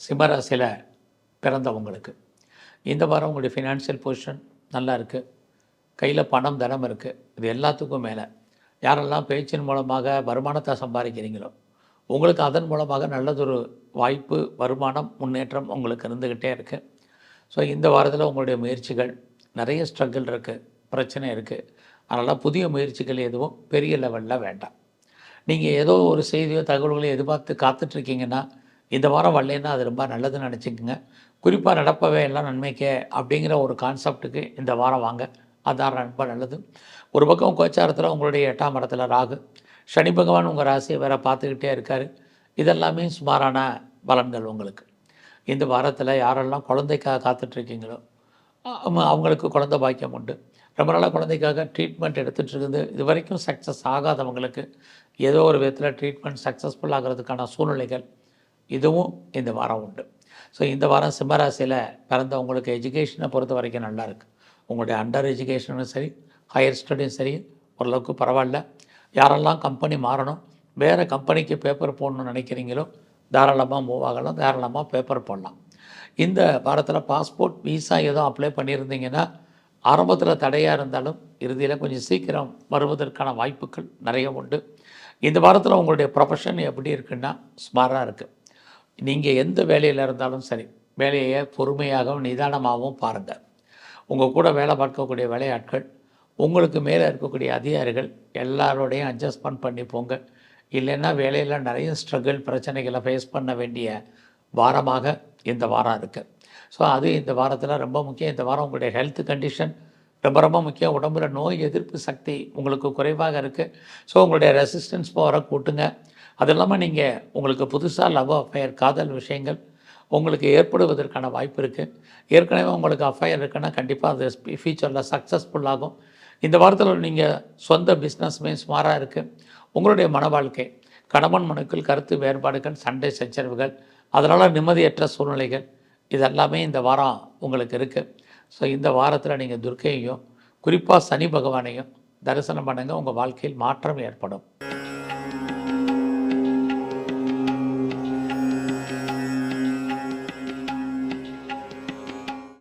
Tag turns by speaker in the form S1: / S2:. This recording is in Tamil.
S1: சிம்மராசியில் பிறந்தவங்களுக்கு இந்த வாரம் உங்களுடைய ஃபினான்ஷியல் பொசிஷன் நல்லா இருக்குது கையில் பணம் தனம் இருக்குது இது எல்லாத்துக்கும் மேலே. யாரெல்லாம் பேச்சின் மூலமாக வருமானத்தை சம்பாதிக்கிறீங்களோ உங்களுக்கு அதன் மூலமாக நல்லதொரு வாய்ப்பு வருமானம் முன்னேற்றம் உங்களுக்கு இருந்துக்கிட்டே இருக்குது ஸோ இந்த வாரத்தில் உங்களுடைய முயற்சிகள் நிறைய ஸ்ட்ரகிள் இருக்குது பிரச்சனை இருக்குது அதனால் புதிய முயற்சிகள் எதுவும் பெரிய லெவலில் வேண்டாம். நீங்கள் ஏதோ ஒரு செய்தியோ தகவல்களையோ எதிர்பார்த்து காத்துட்ருக்கீங்கன்னா இந்த வாரம் வரலன்னா அது ரொம்ப நல்லதுன்னு நினச்சிக்கோங்க. குறிப்பாக நடப்பவே எல்லாம் நன்மைக்கே அப்படிங்கிற ஒரு கான்செப்ட்டுக்கு இந்த வாரம் வாங்க. அதான் ரொம்ப நல்லது. ஒரு பக்கம் கோச்சாரத்தில் உங்களுடைய எட்டாம் இடத்துல ராகு. சனி பகவான் உங்கள் ராசியை வேற பார்த்துக்கிட்டே இருக்கார். இதெல்லாமே சுமாரான பலன்கள் உங்களுக்கு. இந்த வாரத்தில் யாரெல்லாம் குழந்தைக்காக காத்துட்ருக்கீங்களோ அவங்களுக்கு குழந்தை பாக்கியம் உண்டு. ரொம்ப நாளாக குழந்தைக்காக ட்ரீட்மெண்ட் எடுத்துகிட்டு இருக்குது. இது வரைக்கும் சக்ஸஸ் ஆகாதவங்களுக்கு ஏதோ ஒரு விதத்தில் ட்ரீட்மெண்ட் சக்ஸஸ்ஃபுல் ஆகிறதுக்கான சூழ்நிலைகள் இதுவும் இந்த வாரம் உண்டு. ஸோ இந்த வாரம் சிம்மராசியில் பிறந்தவங்களுக்கு எஜுகேஷனை பொறுத்த வரைக்கும் நல்லாயிருக்கு உங்களுடைய அண்டர் எஜுகேஷனும் சரி ஹையர் ஸ்டடியும் சரி ஓரளவுக்கு பரவாயில்ல. யாரெல்லாம் கம்பெனி மாறணும் வேறு கம்பெனிக்கு பேப்பர் போடணும்னு நினைக்கிறீங்களோ தாராளமாக மூவ் ஆகலாம் தாராளமாக பேப்பர் போடலாம். இந்த வாரத்தில் பாஸ்போர்ட் விசா எதுவும் அப்ளை பண்ணியிருந்தீங்கன்னா ஆரம்பத்தில் தடையாக இருந்தாலும் இறுதியில் கொஞ்சம் சீக்கிரம் வருவதற்கான வாய்ப்புகள் நிறைய உண்டு. இந்த வாரத்தில் உங்களுடைய ப்ரொஃபஷன் எப்படி இருக்குன்னா ஸ்மாராக இருக்குது நீங்கள் எந்த வேலையில் இருந்தாலும் சரி வேலையை பொறுமையாகவும் நிதானமாகவும் பாருங்கள் உங்கள் கூட வேலை பார்க்கக்கூடிய வேலையாட்கள் உங்களுக்கு மேலே இருக்கக்கூடிய அதிகாரிகள் எல்லாரோடையும் அட்ஜஸ்ட்மெண்ட் பண்ணி போங்க. இல்லைன்னா வேலையில் நிறைய ஸ்ட்ரகிள் பிரச்சனைகளை ஃபேஸ் பண்ண வேண்டிய வாரமாக இந்த வாரம் இருக்குது ஸோ அது இந்த வாரத்தில் ரொம்ப முக்கியம். இந்த வாரம் உங்களுடைய ஹெல்த் கண்டிஷன் ரொம்ப ரொம்ப முக்கியம். உடம்புல நோய் எதிர்ப்பு சக்தி உங்களுக்கு குறைவாக இருக்குது ஸோ உங்களுடைய ரெசிஸ்டன்ஸ் பவரை கூட்டுங்க. அது இல்லாமல் நீங்கள் உங்களுக்கு புதுசாக லவ் அஃபயர் காதல் விஷயங்கள் உங்களுக்கு ஏற்படுவதற்கான வாய்ப்பு இருக்குது ஏற்கனவே உங்களுக்கு அஃபயர் இருக்குன்னா கண்டிப்பாக அது ஃபியூச்சரில் சக்ஸஸ்ஃபுல்லாகும் இந்த வாரத்தில் நீங்கள் சொந்த பிஸ்னஸ்மே சுமாராக இருக்குது உங்களுடைய மன வாழ்க்கை கணவன் மனுக்கள் கருத்து வேறுபாடுகள் சண்டை சச்சரவுகள் அதனால் நிம்மதியற்ற சூழ்நிலைகள் இதெல்லாமே இந்த வாரம் உங்களுக்கு இருக்குது ஸோ இந்த வாரத்தில் நீங்கள் துர்க்கையையும் குறிப்பாக சனி பகவானையும் தரிசனம் பண்ணுங்கள் உங்கள் வாழ்க்கையில் மாற்றம் ஏற்படும்.